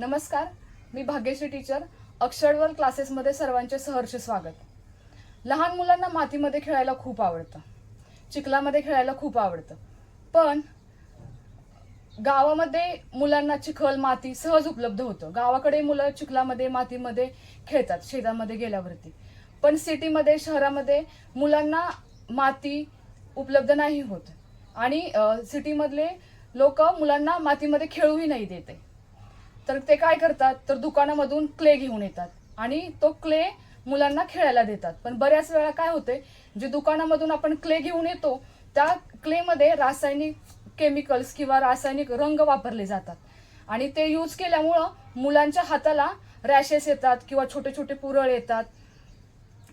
नमस्कार मी भाग्यश्री टीचर अक्षरवर क्लासेसमध्ये सर्वांचे सहर्ष स्वागत. लहान मुलांना मातीमध्ये खेळायला खूप आवडतं. चिखलामध्ये खेळायला खूप आवडतं. पण गावामध्ये मुलांना चिखल माती सहज उपलब्ध होतं. गावाकडे मुलं चिखलामध्ये मातीमध्ये खेळतात शेतामध्ये गेल्यावरती. पण सिटीमध्ये शहरामध्ये मुलांना माती उपलब्ध नाही होत. आणि सिटीमधले लोक मुलांना मातीमध्ये खेळूही नाही देते तर ते काय करतात? तर दुकानामधून क्ले घेऊन येतात. आणि तो क्ले मुलांना खेळायला देतात. पण बऱ्याच वेळा काय होते जे दुकानामधून आपण क्ले घेऊन येतो त्या क्लेमध्ये रासायनिक केमिकल्स किंवा रासायनिक रंग वापरले जातात. आणि ते यूज केल्यामुळं मुलांच्या हाताला रॅशेस येतात किंवा छोटे छोटे पुरळ येतात.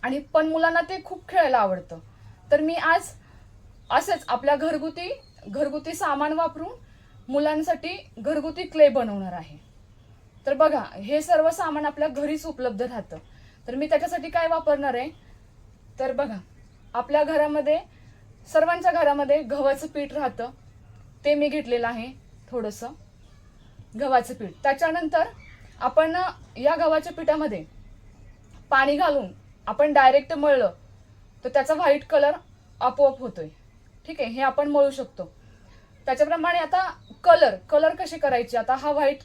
आणि पण मुलांना ते खूप खेळायला आवडतं. तर मी आज असंच आपल्या घरगुती घरगुती सामान वापरून मुलांसाठी घरगुती क्ले बनवणार आहे. तर बघा हे सर्व सामान आपल्या घरीच उपलब्ध राहतं. तर मी त्याच्यासाठी काय वापरणार आहे? तर बघा आपल्या घरामध्ये सर्वांच्या घरामध्ये गव्हाचं पीठ राहतं. ते मी घेतलेलं आहे थोडंसं. गव्हाचं पीठ. त्याच्यानंतर आपण या गव्हाच्या पिठामध्ये पाणी घालून आपण डायरेक्ट मळलं तर त्याचा व्हाईट कलर आपोआप होतोय. ठीक आहे? हे आपण मळू शकतो. त्याच्याप्रमाणे आता कलर कलर कसे करायचे? आता हा व्हाईट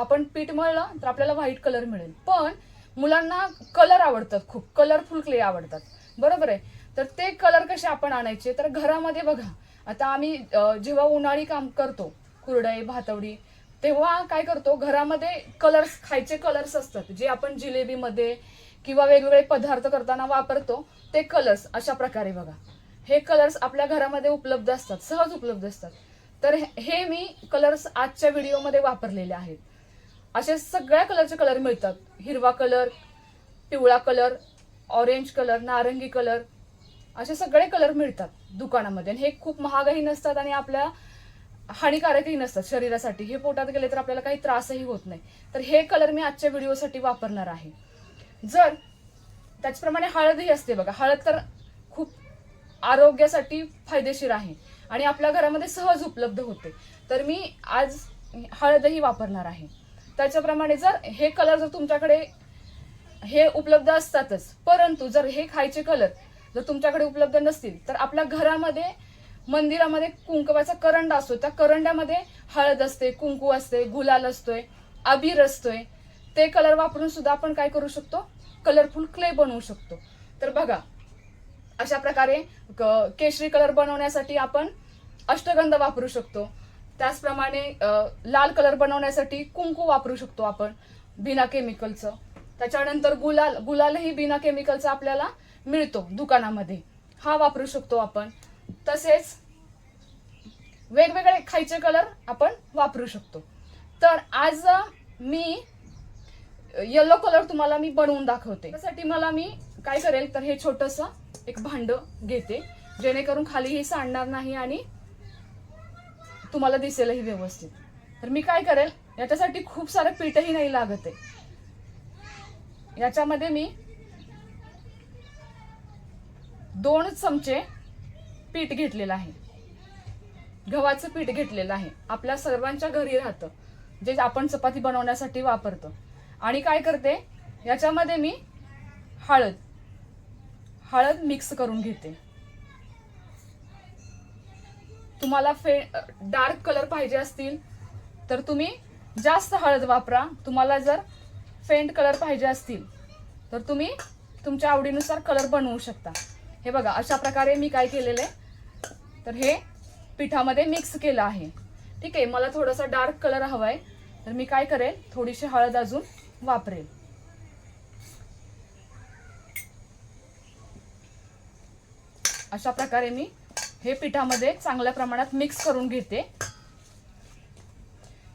आपण पीठ मळलं तर आपल्याला व्हाईट कलर मिळेल. पण मुलांना कलर आवडतात खूप. कलरफुल क्ले आवडतात. बरोबर आहे? तर ते कलर कसे आपण आणायचे? तर घरामध्ये बघा. आता आम्ही जेव्हा उन्हाळी काम करतो कुरडई भातवडी तेव्हा काय करतो? घरामध्ये कलर्स खायचे कलर्स असतात. जे आपण जिलेबीमध्ये किंवा वेगवेगळे पदार्थ करताना वापरतो ते कलर्स अशा प्रकारे बघा. हे कलर्स आपल्या घरामध्ये उपलब्ध असतात. सहज उपलब्ध असतात. तर हे- हे मी कलर्स आजच्या व्हिडिओमध्ये वापरलेले आहेत. असे सगळ्या कलरचे कलर मिळतात. हिरवा कलर पिवळा कलर ऑरेंज कलर नारंगी कलर असे सगळे कलर मिळतात दुकानामध्ये. आणि हे खूप महागही नसतात आणि आपल्या हानिकारकही नसतात शरीरासाठी. हे पोटात गेले तर आपल्याला काही त्रासही होत नाही. तर हे कलर मी आजच्या व्हिडिओसाठी वापरणार आहे. जर त्याचप्रमाणे हळदही असते बघा. हळद तर खूप आरोग्यासाठी फायदेशीर आहे आणि आपल्या घरामध्ये सहज उपलब्ध होते. तर मी आज हळदही वापरणार आहे. त्याच्याप्रमाणे जर हे कलर जर तुमच्याकडे हे उपलब्ध असतातच परंतु जर हे खायचे कलर जर तुमच्याकडे उपलब्ध नसतील तर आपल्या घरामध्ये मंदिरामध्ये कुंकवाचा करंडा असतो. त्या करंड्यामध्ये हळद असते कुंकू असते गुलाल असतोय अबीर असतोय. ते कलर वापरून सुद्धा आपण काय करू शकतो? कलरफुल क्ले बनवू शकतो. तर बघा अशा प्रकारे क- केशरी कलर बनवण्यासाठी आपण अष्टगंध वापरू शकतो. त्याचप्रमाणे लाल कलर बनवण्यासाठी कुंकू वापरू शकतो आपण बिना केमिकलचं त्याच्यानंतर गुलाल गुलालही बिना केमिकलचा आपल्याला मिळतो दुकानामध्ये. हा वापरू शकतो आपण. तसेच वेगवेगळे खायचे कलर आपण वापरू शकतो. तर आज मी येलो कलर तुम्हाला मी बनवून दाखवते. त्यासाठी मला मी काय करेल तर हे छोटंसं एक भांड घेते जेणेकरून खालीही सांडणार नाही आणि तुम्हाला दिसेलही व्यवस्थित. तर मी काय करेल याच्यासाठी खूप सारं पीठही नाही लागत आहे. याच्यामध्ये मी दोन चमचे पीठ घेतलेलं आहे. गव्हाचं पीठ घेतलेलं आहे. आपल्या सर्वांच्या घरी राहतं. जे आपण चपाती बनवण्यासाठी वापरतो. आणि काय करते याच्यामध्ये मी हळद हळद मिक्स करून घेते. तुम्हाला फे डार्क कलर पाहिजे असतील तर तुम्ही जास्त हळद वापरा. तुम्हाला जर फेंट कलर पाहिजे असतील तर तुम्ही तुमच्या आवडीनुसार कलर बनवू शकता. हे बघा अशा प्रकारे मी काय केलेलं आहे. तर हे पिठामध्ये मिक्स केलं आहे. ठीक आहे मला थोडासा डार्क कलर हवा आहे तर मी काय करेल थोडीशी हळद अजून वापरेल. अशा प्रकारे मी हे पिठामध्ये चांगल्या प्रमाणात मिक्स करून घेते.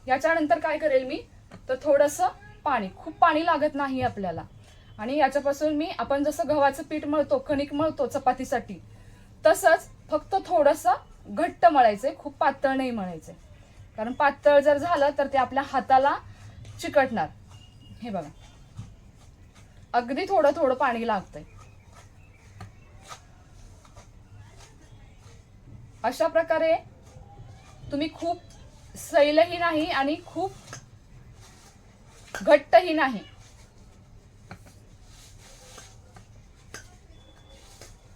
याच्यानंतर काय करेल मी? तर थोडंसं पाणी. खूप पाणी लागत नाही आपल्याला. आणि याच्यापासून मी आपण जसं गव्हाचं पीठ मळतो कणिक मळतो चपातीसाठी तसंच फक्त थोडंसं घट्ट मळायचं खूप पातळ नाही मळायचं कारण पातळ जर झालं तर ते आपल्या हाताला चिकटणार. हे बघा. अगदी थोडं थोडं पाणी लागतंय. अशा प्रकारे तुम्ही खूप सैलही नाही आणि खूप घट्टही नाही.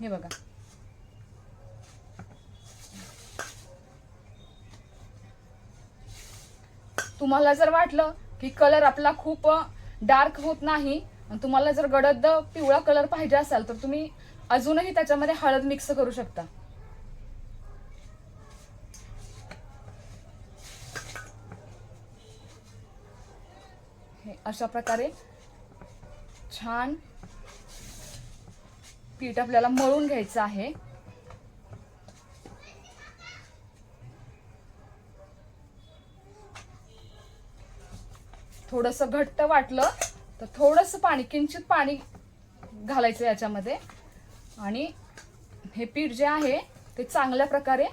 हे बघा. तुम्हाला जर वाटलं की कलर आपला खूप डार्क होत नाही आणि तुम्हाला जर गडद पिवळा कलर पाहिजे असाल तर तुम्ही अजूनही त्याच्यामध्ये हळद मिक्स करू शकता. अशा प्रकारे छान पीठ आपल्याला मळून घ्यायचं आहे. थोडस घट्ट वाटलं तर थोडस पाणी किंचित पाणी घालायचं याच्यामध्ये. आणि हे पीठ जे आहे ते चांगल्या प्रकारे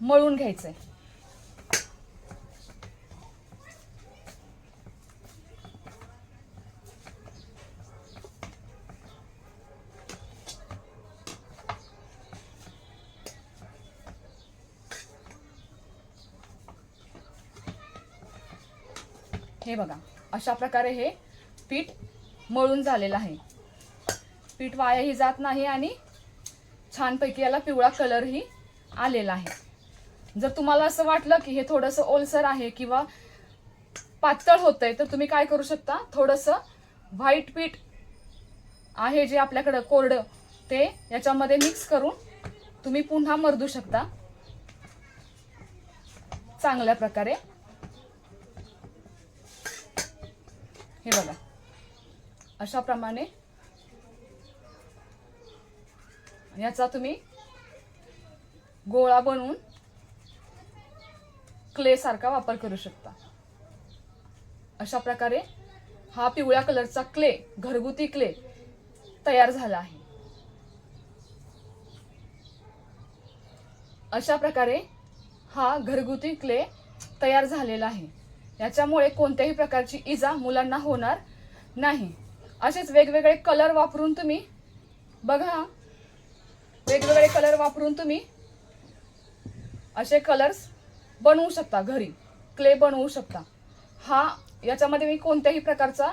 मळून घ्यायचंय. हे बघा अशा प्रकारे हे पीठ मळून झालेलं आहे. पीठ वायाही जात नाही आणि छानपैकी याला पिवळा कलरही आलेला आहे. जर तुम्हाला असं वाटलं की हे थोडंसं ओलसर आहे किंवा पातळ होतंय तर तुम्ही काय करू शकता? थोडंसं व्हाईट पीठ आहे जे आपल्याकडं कोरडं ते याच्यामध्ये मिक्स करून तुम्ही पुन्हा मर्दू शकता. चांगल्या प्रकारे. हे बघा. अशाप्रमाणे याचा तुम्ही गोळा बनवून क्ले सारखा वापर करू शकता. अशा प्रकारे हा पिवळ्या कलरचा क्ले घरगुती क्ले तयार झाला आहे. अशा प्रकारे हा घरगुती क्ले तयार झालेला आहे. याच्यामुळे कोणत्याही प्रकारची इजा मुलांना होणार नाही. असेच वेगवेगळे कलर वापरून तुम्ही बघा. वेगवेगळे कलर वापरून तुम्ही असे कलर्स बनवू शकता घरी. क्ले बनवू शकता. हा याच्यामध्ये मी कोणत्याही प्रकारचा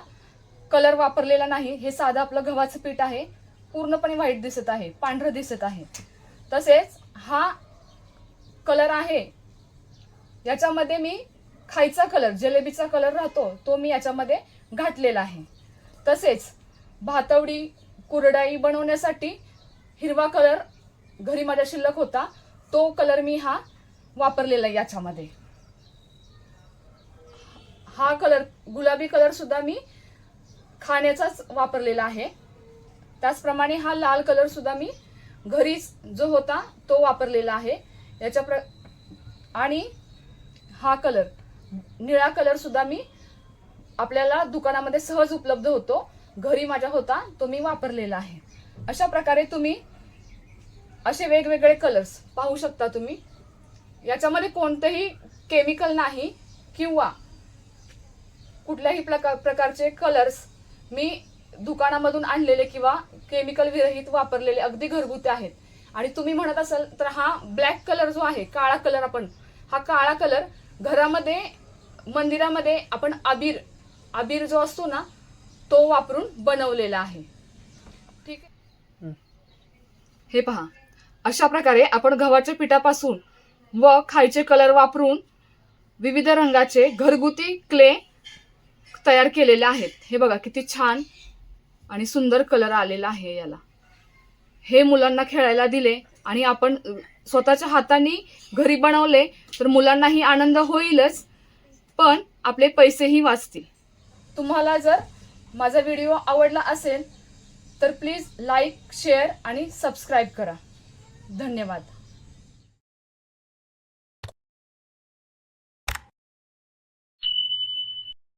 कलर वापरलेला नाही. हे साधं आपलं गव्हाचं पीठ आहे. पूर्णपणे व्हाईट दिसत आहे. पांढरं दिसत आहे. तसेच हा कलर आहे. याच्यामध्ये मी खायचा कलर जलेबीचा कलर राहतो तो मी याच्यामध्ये घातलेला आहे. तसेच भातवडी कुरडाई बनवण्यासाठी हिरवा कलर घरी माझ्या शिल्लक होता तो कलर मी हा वापरलेला आहे याच्यामध्ये. हा कलर गुलाबी कलर सुद्धा मी खाण्याचाच वापरलेला आहे. त्याचप्रमाणे हा लाल कलर सुद्धा मी घरीच जो होता तो वापरलेला आहे. याच्या प्र आणि हा कलर निळा कलर सुद्धा मी आपल्याला दुकानामध्ये सहज उपलब्ध होतो. घरी माझ्या होता तो मी वापरलेला आहे. अशा प्रकारे तुम्ही असे वेगवेगळे कलर्स पाहू शकता तुम्ही. याच्यामध्ये कोणतेही केमिकल नाही किंवा कुठल्याही प्रकार प्रकारचे कलर्स मी दुकानामधून आणलेले किंवा केमिकल विरहित वापरलेले अगदी घरगुती आहेत. आणि तुम्ही म्हणत असाल तर हा ब्लॅक कलर जो आहे काळा कलर आपण हा काळा कलर घरामध्ये मंदिरामध्ये आपण अबीर अबीर जो असतो ना तो वापरून बनवलेला आहे. ठीक आहे? हे. पहा. अशा प्रकारे आपण गव्हाच्या पिठापासून व खायचे कलर वापरून विविध रंगाचे घरगुती क्ले तयार केलेले आहेत. हे बघा किती छान आणि सुंदर कलर आलेला आहे याला. हे मुलांना खेळायला दिले आणि आपण स्वतःच्या हाताने घरी बनवले तर मुलांनाही आनंद होईलच पण आपले पैसेही वाचतील. तुम्हाला जर माझा व्हिडिओ आवडला असेल तर प्लीज लाईक शेअर आणि सबस्क्राईब करा. धन्यवाद.